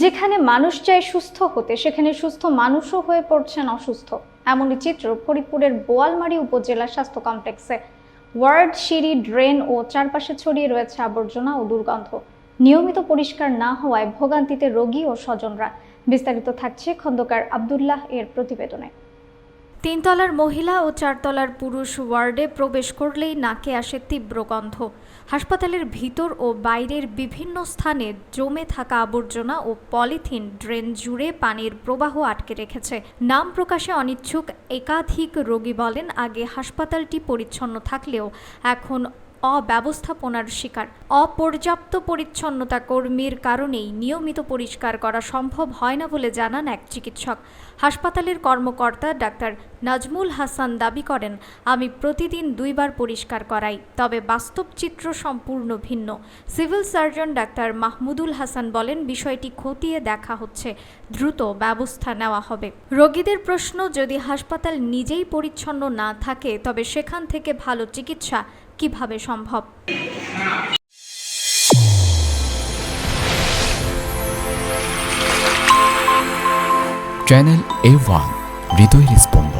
যেখানে মানুষ চায় সুস্থ হতে, সেখানে সুস্থ মানুষও হয়ে পড়ছেন অসুস্থ। এমনই চিত্র ফরিদপুরের বোয়ালমারি উপজেলা স্বাস্থ্য কমপ্লেক্সে। ওয়ার্ড, সিঁড়ি, ড্রেন ও চারপাশে ছড়িয়ে রয়েছে আবর্জনা ও দুর্গন্ধ। নিয়মিত পরিষ্কার না হওয়ায় ভোগান্তিতে রোগী ও স্বজনরা। বিস্তারিত থাকছে খন্দকার আবদুল্লাহ এর প্রতিবেদনে। তিনতলার মহিলা ও চারতলার পুরুষ ওয়ার্ডে প্রবেশ করলেই নাকে আসে তীব্র গন্ধ। হাসপাতালের ভিতর ও বাইরের বিভিন্ন স্থানে জমে থাকা আবর্জনা ও পলিথিন ড্রেন জুড়ে পানির প্রবাহ আটকে রেখেছে। নাম প্রকাশে অনিচ্ছুক একাধিক রোগী বলেন, আগে হাসপাতালটি পরিচ্ছন্ন থাকলেও এখন অব্যবস্থাপনার শিকার। অপর্যাপ্ত পরিচ্ছন্নতা কর্মীর কারণেই নিয়মিত পরিষ্কার করা সম্ভব হয় না বলে জানান এক চিকিৎসক। হাসপাতালের কর্মকর্তা ডাক্তার নাজমুল হাসান দাবি করেন, আমি প্রতিদিন দুইবার পরিষ্কার করাই, তবে বাস্তব চিত্র সম্পূর্ণ ভিন্ন। Civil surgeon doctor Mahmudul Hasan বলেন, বিষয়টি খতিয়ে দেখা হচ্ছে, দ্রুত ব্যবস্থা নেওয়া হবে। রোগীদের প্রশ্ন, যদি হাসপাতাল নিজেই পরিচ্ছন্ন না থাকে, তবে সেখান থেকে ভালো চিকিৎসা কীভাবে সম্ভব? চ্যানেল এ ওয়ান হৃদয় স্পন্দন